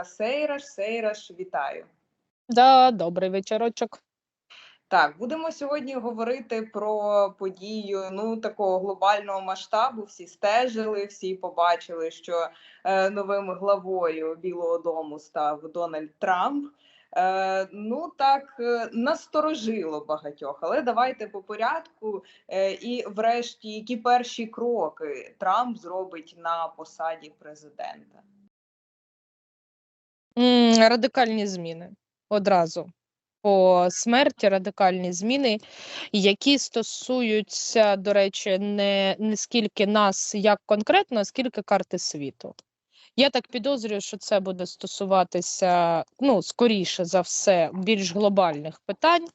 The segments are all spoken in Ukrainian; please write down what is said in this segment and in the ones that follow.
Янка Сейраш. Сейраш, вітаю. Да, добрий вечорочок. Так, будемо сьогодні говорити про подію ну такого глобального масштабу. Всі стежили, всі побачили, що е, новим главою Білого Дому став Дональд Трамп. Е, ну так е, насторожило багатьох, але давайте по порядку. Е, і, врешті, які перші кроки Трамп зробить на посаді президента? Радикальні зміни одразу. По смерті радикальні зміни, які стосуються, до речі, не, не скільки нас як конкретно, а скільки карти світу. Я так підозрюю, що це буде стосуватися, ну, скоріше за все, більш глобальних питань.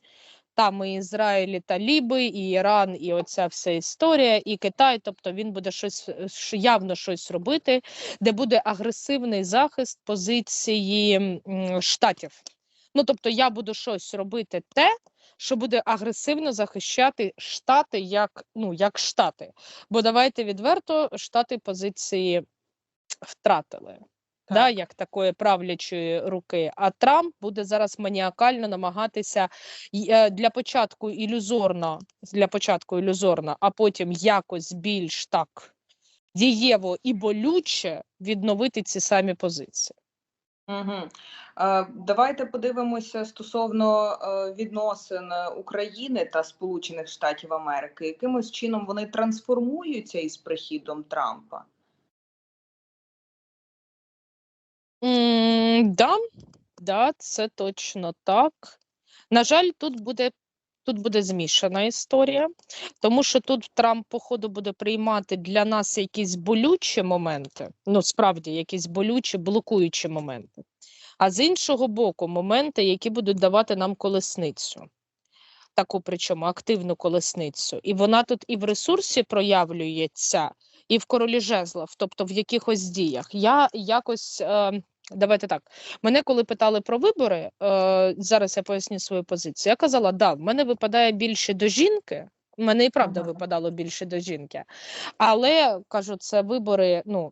Там і Ізраїль, і Таліби, і Іран, і оця вся історія, і Китай. Тобто він буде щось явно щось робити, де буде агресивний захист позиції штатів. Ну тобто, я буду щось робити те, що буде агресивно захищати штати як, ну, як штати. Бо давайте відверто, штати позиції втратили. Да, як такої правлячої руки. А Трамп буде зараз маніакально намагатися е, для початку ілюзорно, для початку ілюзорно, а потім якось більш так дієво і болюче відновити ці самі позиції. Угу. Давайте подивимося стосовно е, відносин України та Сполучених Штатів Америки. Якимось чином вони трансформуються із прихідом Трампа? М, да, да, це точно так. На жаль, тут буде, тут буде змішана історія, тому що тут Трамп, походу, буде приймати для нас якісь болючі моменти, ну справді якісь болючі, блокуючі моменти. А з іншого боку, моменти, які будуть давати нам колесницю. Таку причому активну колесницю. І вона тут і в ресурсі проявлюється, і в королі жезлов, тобто в якихось діях. Я якось. Е, Давайте так. Мене коли питали про вибори, е, зараз я поясню свою позицію. Я казала, да, в мене випадає більше до жінки. Мене і правда Ага. випадало більше до жінки. Але кажу, це вибори. Ну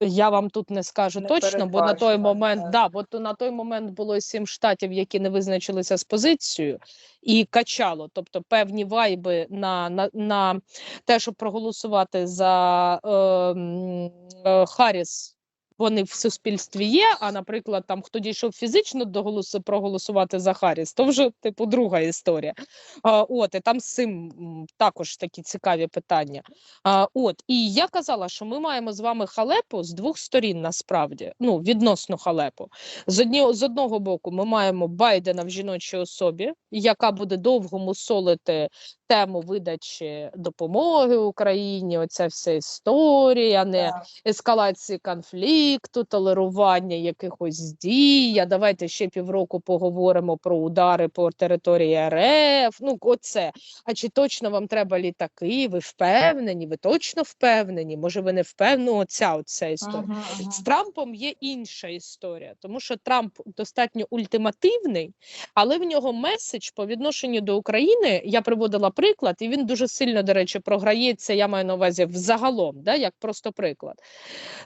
я вам тут не скажу Не точно, бо на той момент, так. да, бо то на той момент було сім штатів, які не визначилися з позицією, і качало, тобто певні вайби на, на, на те, щоб проголосувати за е, е, Харріс. Вони в суспільстві є. А, наприклад, там хто дійшов фізично до голосу проголосувати за Харріс, то вже типу друга історія. А, от і там з цим також такі цікаві питання. А, от і я казала, що ми маємо з вами халепу з двох сторін, насправді, ну відносно халепу. З одні, з одного боку, ми маємо Байдена в жіночій особі, яка буде довго мусолити тему видачі допомоги Україні. Оця вся історія, не ескалації конфлікту, толерування якихось дій. А давайте ще півроку поговоримо про удари по території РФ. Ну, оце. А чи точно вам треба літаки? Ви впевнені? Ви точно впевнені? Може, ви не впевнені? Ну, оця, оця історія. Ага, ага. З Трампом є інша історія, тому що Трамп достатньо ультимативний, але в нього меседж по відношенню до України. Я приводила приклад, і він дуже сильно, до речі, програється. Я маю на увазі взагалом, да, як просто приклад.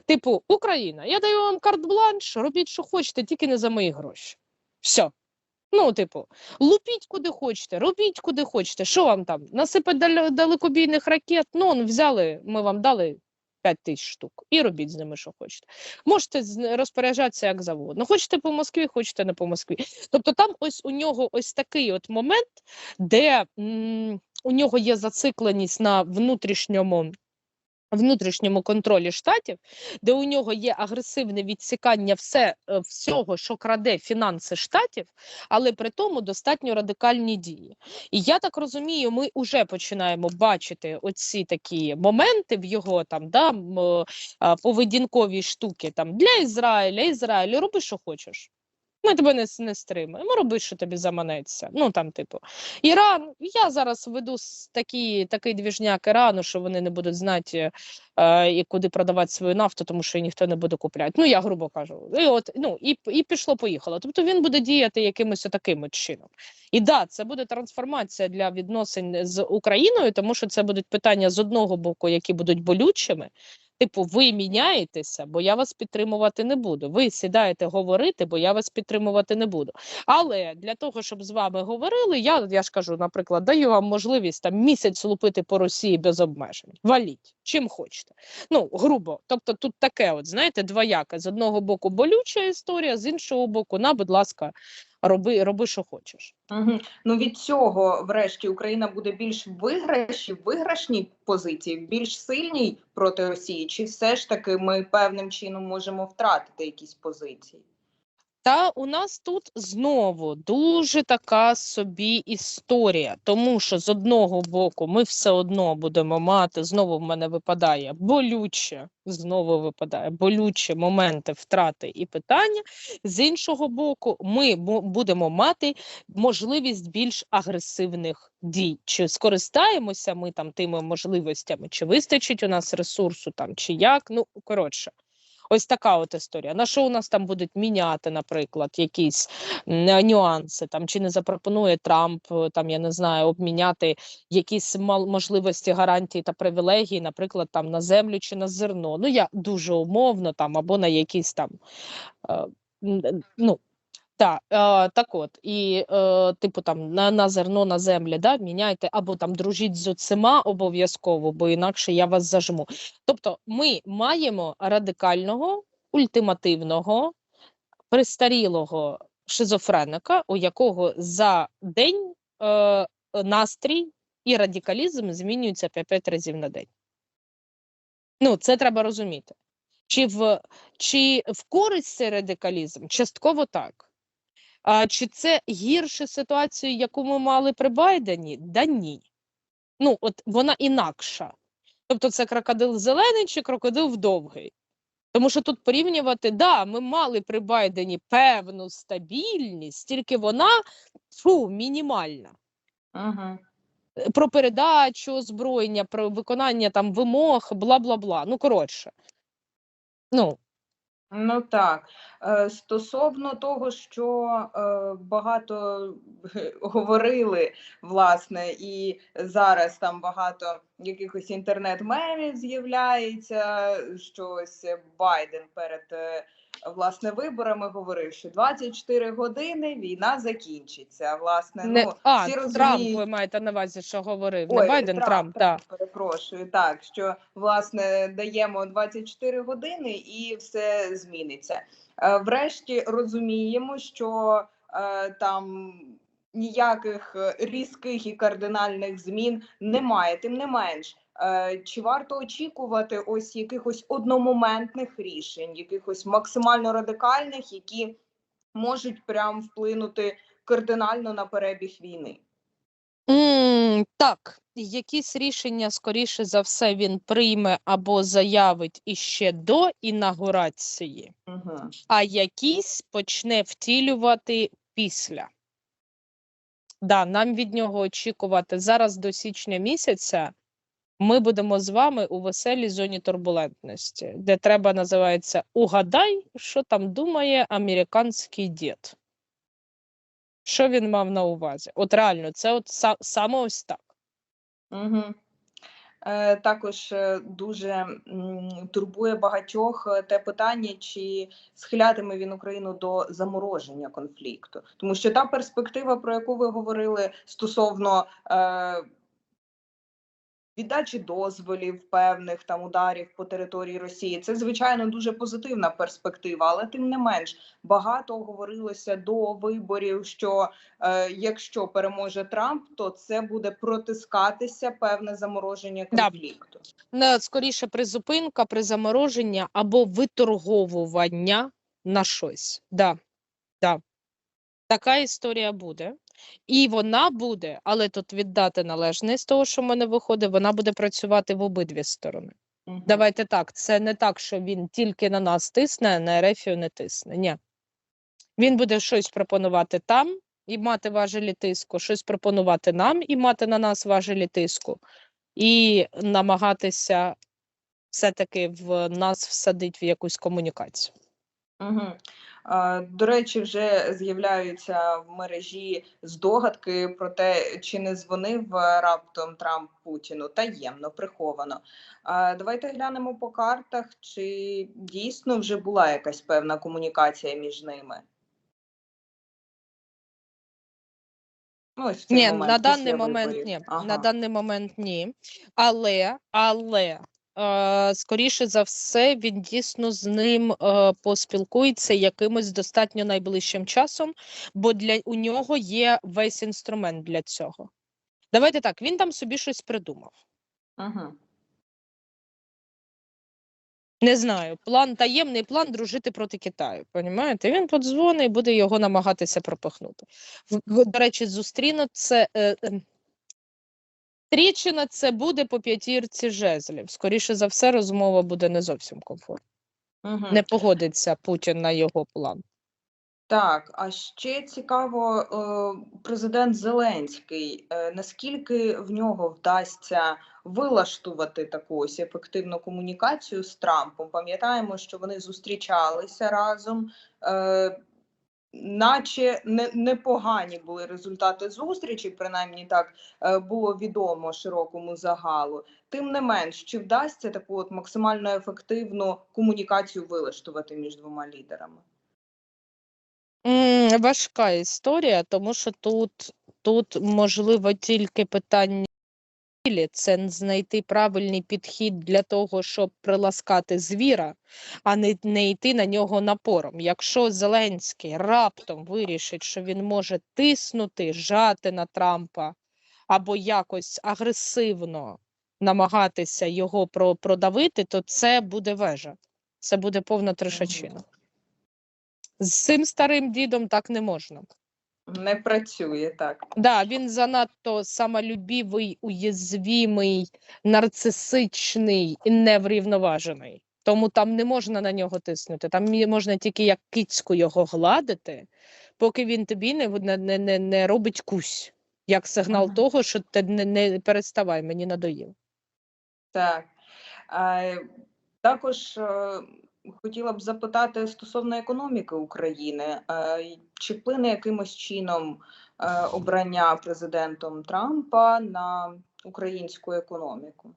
Типу, Україна, я даю вам карт-бланш, робіть, що хочете, тільки не за мої гроші. Все. Ну, типу, лупіть куди хочете, робіть куди хочете. Що вам там? Насипать дале- далекобійних ракет? Ну, он взяли, ми вам дали 5 тисяч штук. І робіть з ними, що хочете. Можете розпоряджатися як завгодно. Хочете по Москві, хочете не по Москві. Тобто там ось у нього ось такий от момент, де м, у нього є зацикленість на внутрішньому. Внутрішньому контролі штатів, де у нього є агресивне відсікання все, е, всього, що краде фінанси штатів, але при тому достатньо радикальні дії. І я так розумію, ми вже починаємо бачити оці такі моменти в його там да, е, поведінкові штуки там для Ізраїля, Ізраїлю, роби, що хочеш. Ми тебе не, не стримаємо, роби, що тобі заманеться. Ну там, типу, Іран. Я зараз веду такі, такий двіжняк Ірану, що вони не будуть знати, е, і куди продавати свою нафту, тому що її ніхто не буде купляти. Ну я грубо кажу. І от ну і, і пішло, поїхало. Тобто він буде діяти якимось таким чином. І да, це буде трансформація для відносин з Україною, тому що це будуть питання з одного боку, які будуть болючими. Типу, ви міняєтеся, бо я вас підтримувати не буду. Ви сідаєте говорити, бо я вас підтримувати не буду. Але для того, щоб з вами говорили, я, я ж кажу, наприклад, даю вам можливість там місяць лупити по Росії без обмежень. Валіть, чим хочете. Ну, грубо. Тобто тут таке, от, знаєте, двояке. З одного боку болюча історія, з іншого боку, на, будь ласка, роби, роби що хочеш. Угу. Ну від цього, врешті, Україна буде більш виграші, виграшній позиції, більш сильній проти Росії, чи все ж таки ми певним чином можемо втратити якісь позиції? Та у нас тут знову дуже така собі історія, тому що з одного боку ми все одно будемо мати, знову в мене випадає болюче, знову випадає болючі моменти втрати і питання. З іншого боку, ми будемо мати можливість більш агресивних дій. Чи скористаємося ми там тими можливостями, чи вистачить у нас ресурсу там, чи як? Ну коротше. Ось така от історія. На що у нас там будуть міняти, наприклад, якісь нюанси, там чи не запропонує Трамп, е, там я не знаю, обміняти якісь можливості гарантії та привілегії, наприклад, там на землю чи на зерно. Ну я дуже умовно там або на якісь там е, е, ну. Так, е, так от, і е, типу там на, на зерно, на землі, да, міняйте, або там дружіть з оцима обов'язково, бо інакше я вас зажму. Тобто ми маємо радикального, ультимативного, пристарілого шизофреника, у якого за день е, настрій і радикалізм змінюються по 5 разів на день. Ну, це треба розуміти. Чи в, чи в користь цей радикалізм? Частково так. А, чи це гірше ситуацію, яку ми мали при Байдені? Да ні. Ну, от вона інакша. Тобто це крокодил зелений чи крокодил довгий. Тому що тут порівнювати, да, ми мали при Байдені певну стабільність, тільки вона фу, мінімальна. Е, Про передачу озброєння, про виконання там вимог, бла бла бла. Ну, коротше. Ну, Ну так. Е, Стосовно того, що е, багато говорили, власне, і зараз там багато якихось інтернет-мемів з'являється, що ось Байден перед е, власне виборами говорив, що 24 години війна закінчиться. Власне, не, ну а, всі Трамп, розуміють- ви маєте на увазі, що говорив. Ой, не Байден, Трамп, так. Перепрошую, так що власне даємо 24 години і все зміниться. Е, Врешті розуміємо, що е, там ніяких е, різких і кардинальних змін немає. Тим не менш, чи варто очікувати ось якихось одномоментних рішень, якихось максимально радикальних, які можуть прям вплинути кардинально на перебіг війни? М, так, якісь рішення, скоріше за все, він прийме або заявить іще до інаугурації, Угу. а якісь почне втілювати після. Да, нам від нього очікувати зараз до січня місяця. Ми будемо з вами у веселій зоні турбулентності, де треба називається Угадай, що там думає американський дід. Що він мав на увазі? От реально, це от са- саме ось так. Угу. Е, також е, дуже турбує багатьох е, те питання, чи схилятиме він Україну до замороження конфлікту, тому що та перспектива, про яку ви говорили стосовно е, віддачі дозволів певних там ударів по території Росії, це звичайно дуже позитивна перспектива, але тим не менш багато говорилося до виборів, що е, якщо переможе Трамп, то це буде протискатися певне замороження конфлікту. Не, скоріше призупинка, призамороження або виторговування на щось. Да, да. Така історія буде. І вона буде, але тут віддати належне з того, що в мене виходить, вона буде працювати в обидві сторони. Мгм. Давайте так, це не так, що він тільки на нас тисне, а на Ерефію не тисне. Ні. Він буде щось пропонувати там і мати важелі тиску, щось пропонувати нам і мати на нас важелі тиску, і намагатися все-таки в нас всадити в якусь комунікацію. Угу. До речі, вже з'являються в мережі здогадки про те, чи не дзвонив е, раптом Трамп Путіну таємно, приховано. Давайте глянемо по картах, чи дійсно вже була якась певна комунікація між ними. Ну, ось в цей Ні, момент, на даний момент ні. Ага. На даний момент ні. Але, але скоріше за все, він дійсно з ним е, поспілкується якимось достатньо найближчим часом, бо для у нього є весь інструмент для цього. Давайте так, він там собі щось придумав. Угу. Не знаю, план таємний план дружити проти Китаю. Понімаєте? Він подзвонить і буде його намагатися пропихнути. До речі, зустрінуться. Е, е, Трічина це буде по п'ятірці жезлів. Скоріше за все, розмова буде не зовсім комфортна. Угу. Не погодиться Путін на його план. Так, а ще цікаво, е, президент Зеленський, е, наскільки в нього вдасться вилаштувати таку ось ефективну комунікацію з Трампом? Пам'ятаємо, що вони зустрічалися разом, е, наче не, непогані були результати зустрічі, принаймні так е, було відомо широкому загалу. Тим не менш, чи вдасться таку от максимально ефективну комунікацію вилаштувати між двома лідерами? Важка історія, тому що тут, тут можливо тільки питання це знайти правильний підхід для того, щоб приласкати звіра, а не, не йти на нього напором. Якщо Зеленський раптом вирішить, що він може тиснути, жати на Трампа або якось агресивно намагатися його про, продавити, то це буде вежа. Це буде повна трешачина. З цим старим дідом так не можна. Не працює так. Да, він занадто самолюбівий, уязвімий, нарцисичний і неврівноважений. Тому там не можна на нього тиснути. Там можна тільки як кицьку його гладити, поки він тобі не, не, не, не, робить кусь, як сигнал Ага. того, що ти не, не переставай, мені надоїло. Так. Е, Також е, хотіла б запитати стосовно економіки України. Е, Чи вплине якимось чином е, обрання президентом Трампа на українську економіку?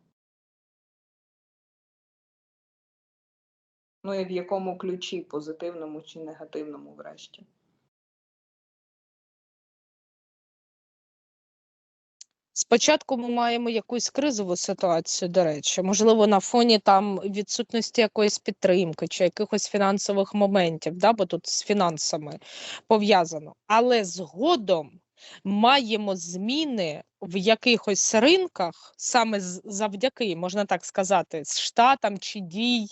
Ну і в якому ключі, позитивному чи негативному, врешті? Спочатку ми маємо якусь кризову ситуацію, до речі, можливо, на фоні там відсутності якоїсь підтримки чи якихось фінансових моментів, да, бо тут з фінансами пов'язано. Але згодом маємо зміни в якихось ринках, саме завдяки, можна так сказати, з штатам чи дій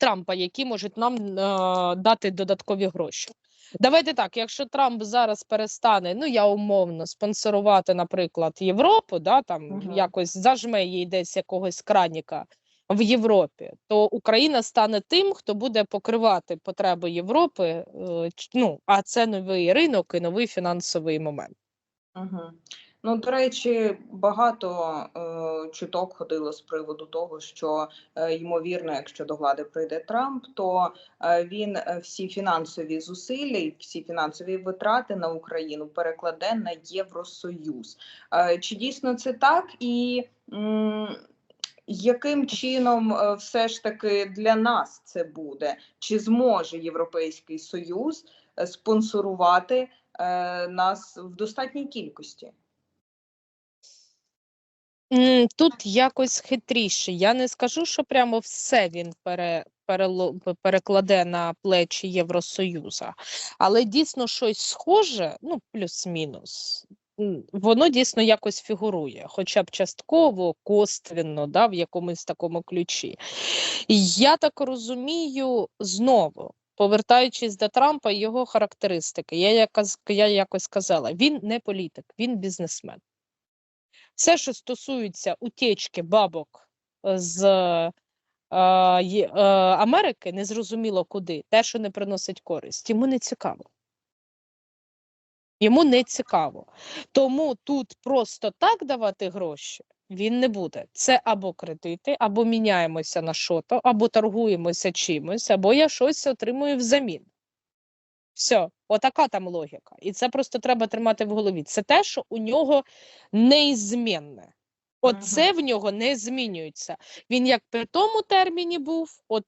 Трампа, які можуть нам е, дати додаткові гроші. Давайте так, якщо Трамп зараз перестане, ну я умовно спонсорувати, наприклад, Європу, да, там Мгм. якось зажме їй десь якогось краніка в Європі, то Україна стане тим, хто буде покривати потреби Європи. е, Ну а це новий ринок і новий фінансовий момент. Угу. Ну, до речі, багато е, чуток ходило з приводу того, що е, ймовірно, якщо до влади прийде Трамп, то е, він е, всі фінансові зусилля, і всі фінансові витрати на Україну перекладе на Євросоюз. Е, чи дійсно це так? І м, яким чином е, все ж таки для нас це буде? Чи зможе Європейський Союз е, спонсорувати е, нас в достатній кількості? Тут якось хитріше. Я не скажу, що прямо все він пере, перело- перекладе на плечі Євросоюза, але дійсно щось схоже, ну плюс-мінус. Воно дійсно якось фігурує, хоча б частково, косвенно, да, в якомусь такому ключі. Я так розумію, знову, повертаючись до Трампа його характеристики, я, якось, я якось казала, він не політик, він бізнесмен. Все, що стосується утечки бабок е, з е, е, Америки, незрозуміло куди, те, що не приносить користь, йому не цікаво. Йому не цікаво. Тому тут просто так давати гроші він не буде. Це або кредити, або міняємося на що-то, або торгуємося чимось, або я щось отримую взамін. Все, отака там логіка. І це просто треба тримати в голові. Це те, що у нього неізмінне. От Мгм. це в нього не змінюється. Він як при тому терміні був, от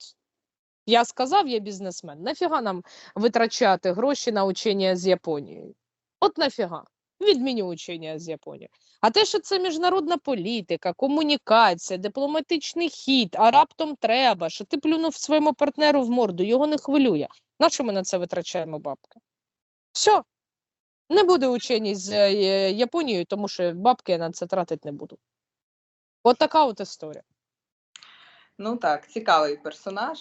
я сказав, я бізнесмен. Нафіга нам витрачати гроші на учення з Японією? От нафіга. Відміню учення з Японією. А те, що це міжнародна політика, комунікація, дипломатичний хід, а раптом треба, що ти плюнув своєму партнеру в морду, його не хвилює. На що ми на це витрачаємо бабки? Все. Не буде учені з е, Японією, тому що бабки я на це тратити не буду. От така от історія. Ну так, цікавий персонаж.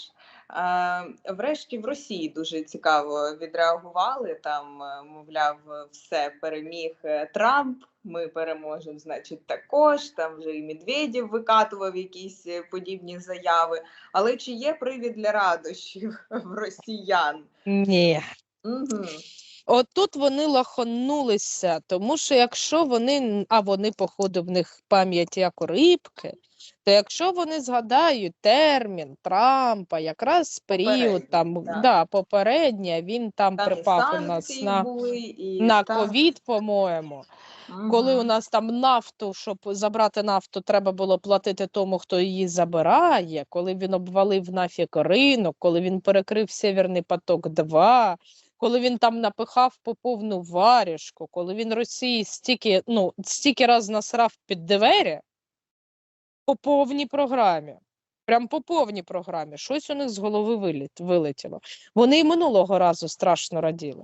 Врешті в Росії дуже цікаво відреагували. Там, е, мовляв, все переміг е, Трамп. Ми переможемо, значить, також. Там вже і Медведєв викатував якісь е, подібні заяви. Але чи є привід для радощів в росіян? Ні. Угу. От тут вони лаханулися, тому що якщо вони, а вони, походу, в них пам'ять як у рибки, то якщо вони згадають термін Трампа, якраз період там, да. да, попередній, а він там, Там припав у нас на, були, і на ковід, по-моєму. Коли у нас там нафту, щоб забрати нафту, треба було платити тому, хто її забирає, коли він обвалив нафіг ринок, коли він перекрив Сєвєрний поток 2 коли він там напихав по повну варішку, коли він Росії стільки, ну, стільки раз насрав під двері по повній програмі. Прям по повній програмі. Щось у них з голови вилетіло. Вони і минулого разу страшно раділи.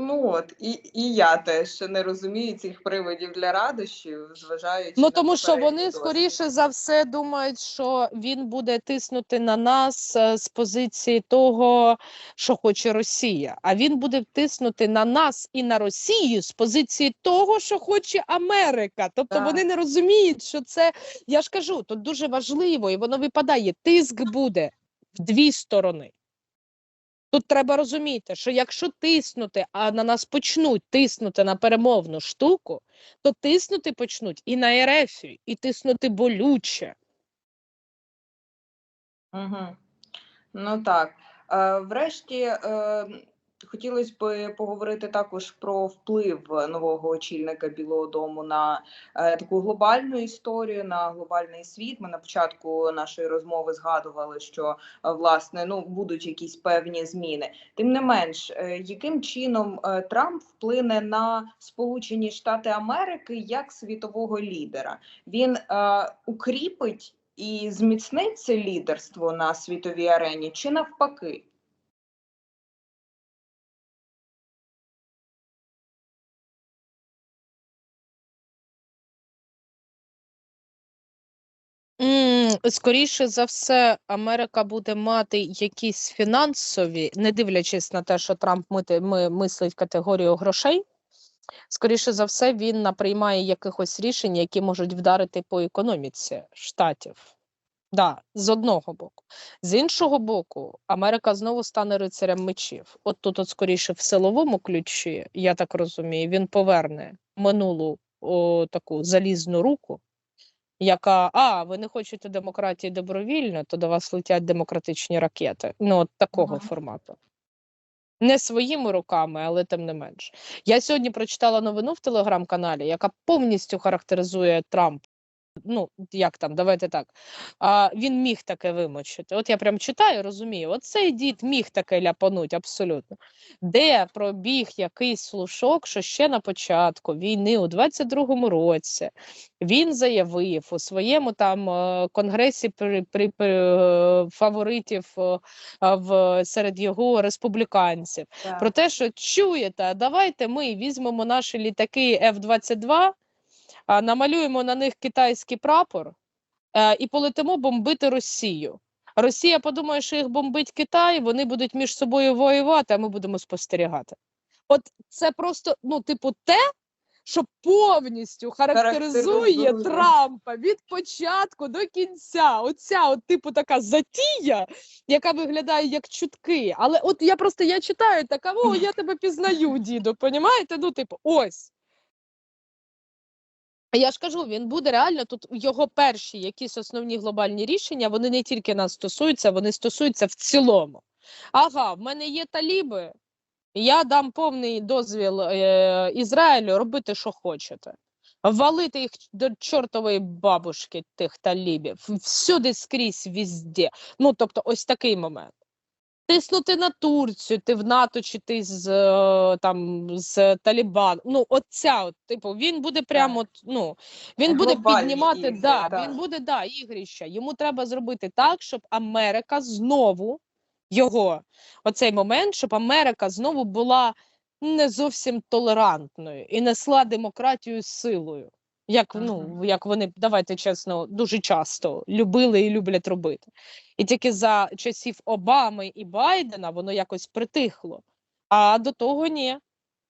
Ну от, і, і я теж не розумію цих приводів для радощів, зважаючи Ну на тому що вони досвід. скоріше за все думають, що він буде тиснути на нас е, з позиції того, що хоче Росія. А він буде тиснути на нас і на Росію з позиції того, що хоче Америка. Тобто Так. вони не розуміють, що це я ж кажу, тут дуже важливо, і воно випадає. Тиск буде в дві сторони. Тут треба розуміти, що якщо тиснути, а на нас почнуть тиснути на перемовну штуку, то тиснути почнуть і на Ерефію, і тиснути болюче. Угу. Ну так. Е, врешті е, хотілося б поговорити також про вплив нового очільника Білого Дому на е, таку глобальну історію, на глобальний світ. Ми на початку нашої розмови згадували, що е, власне ну будуть якісь певні зміни. Тим не менш, е, яким чином Трамп вплине на Сполучені Штати Америки як світового лідера? Він е, укріпить і зміцнить це лідерство на світовій арені, чи навпаки? Скоріше за все, Америка буде мати якісь фінансові, не дивлячись на те, що Трамп мити- ми, мислить категорію грошей. Скоріше за все, він наприймає якихось рішень, які можуть вдарити по економіці штатів. Да, з одного боку. З іншого боку, Америка знову стане рицарем мечів. От тут, от скоріше, в силовому ключі, я так розумію, він поверне минулу о, таку залізну руку, яка а, ви не хочете демократії добровільно, то до вас летять демократичні ракети. Ну, от такого Ага. формату. Не своїми руками, але тим не менш. Я сьогодні прочитала новину в телеграм-каналі, яка повністю характеризує Трамп. Ну, як там, давайте так. А, він міг таке вимочити. От я прям читаю, розумію, от цей дід міг таке ляпануть абсолютно. Де пробіг якийсь слушок, що ще на початку війни у 22-му році він заявив у своєму там е, конгресі при, при, при, е, фаворитів е, в серед його республіканців Так. про те, що чуєте, давайте ми візьмемо наші літаки F-22, а, намалюємо на них китайський прапор е, і полетимо бомбити Росію. Росія подумає, що їх бомбить Китай, вони будуть між собою воювати, а ми будемо спостерігати. От це просто, ну, типу, те, що повністю характеризує Характеризує. Трампа від початку до кінця. Оця, от, типу, така затія, яка виглядає як чутки. Але от я просто я читаю така, о, я тебе пізнаю, діду. Понімаєте? Ну, типу, ось. Я ж кажу, він буде реально тут його перші якісь основні глобальні рішення. Вони не тільки нас стосуються, вони стосуються в цілому. Ага, в мене є таліби. Я дам повний дозвіл е, Ізраїлю робити, що хочете. Валити їх до чортової бабушки, тих талібів, всюди скрізь, візде. Ну, тобто, ось такий момент. Тиснути на Турцію, ти в НАТО чи ти з е, там з Талібан. Ну, оця, от, типу, він буде прямо, ну він буде Глобальні піднімати, ігри, да, так. він буде да, ігрища. Йому треба зробити так, щоб Америка знову його оцей момент, щоб Америка знову була не зовсім толерантною і несла демократію силою. Як, ну, як вони, давайте чесно, дуже часто любили і люблять робити. І тільки за часів Обами і Байдена воно якось притихло. А до того ні.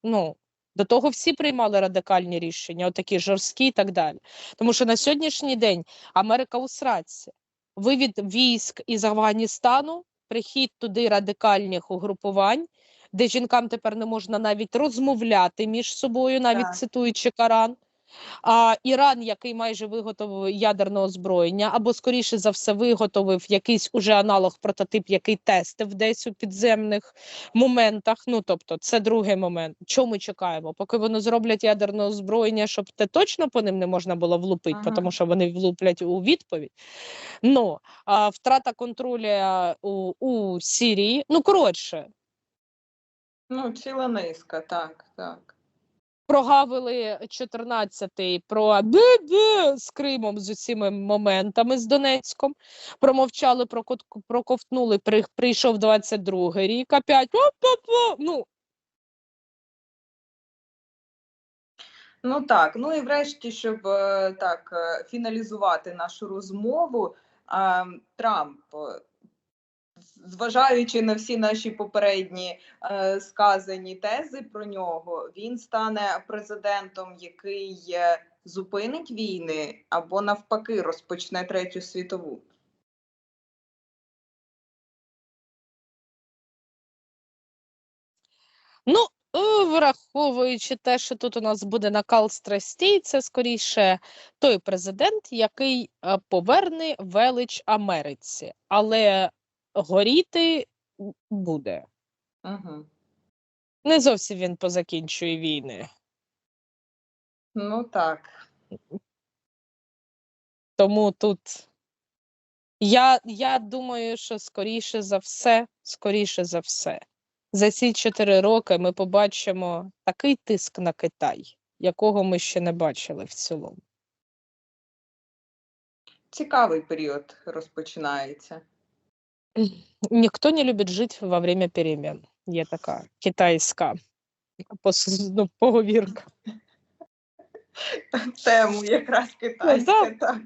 Ну, до того всі приймали радикальні рішення, отакі жорсткі і так далі. Тому що на сьогоднішній день Америка у сраці. Вивід військ із Афганістану, прихід туди радикальних угрупувань, де жінкам тепер не можна навіть розмовляти між собою, навіть Так. цитуючи Коран. А Іран, який майже виготовив ядерне озброєння, або скоріше за все виготовив якийсь уже аналог прототип, який тестив десь у підземних моментах. Ну тобто, це другий момент. Чого ми чекаємо? Поки вони зроблять ядерне озброєння, щоб те точно по ним не можна було влупити, Ага. тому що вони влуплять у відповідь. Ну а втрата контролю у, у Сірії. Ну коротше, Ну, ціла низка, так, так. Прогавили 14-й про бе-бе з Кримом з усіма моментами з Донецьком. Промовчали, проковтнули. При, прийшов 22-й рік. Опять оп-оп-оп. Ну Ну так, ну і врешті, щоб е, так е, фіналізувати нашу розмову, Трамп, е, зважаючи на всі наші попередні е, сказані тези про нього, він стане президентом, який е, зупинить війни або навпаки розпочне третю світову. Ну, е, враховуючи те, що тут у нас буде накал страстей, це скоріше той президент, який е, поверне велич Америці, але горіти буде. Угу. Не зовсім він позакінчує війни. Ну так. Тому тут я, я думаю, що скоріше за все, скоріше за все, за ці чотири роки ми побачимо такий тиск на Китай, якого ми ще не бачили в цілому. Цікавий період розпочинається. Никто не любит жить во время перемен. Є така китайська пос- ну, поговірка. тему якраз китайське, так. так.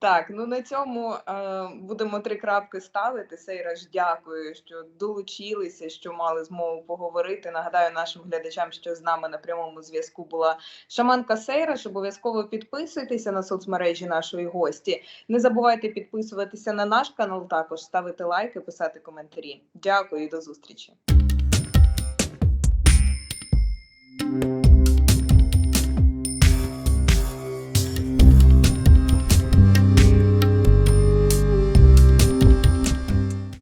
Так, ну на цьому е, будемо три крапки ставити. Сейраж, дякую, що долучилися, що мали змогу поговорити. Нагадаю нашим глядачам, що з нами на прямому зв'язку була шаманка Сейраж. Обов'язково підписуйтеся на соцмережі нашої гості. Не забувайте підписуватися на наш канал, також ставити лайки, писати коментарі. Дякую, і до зустрічі.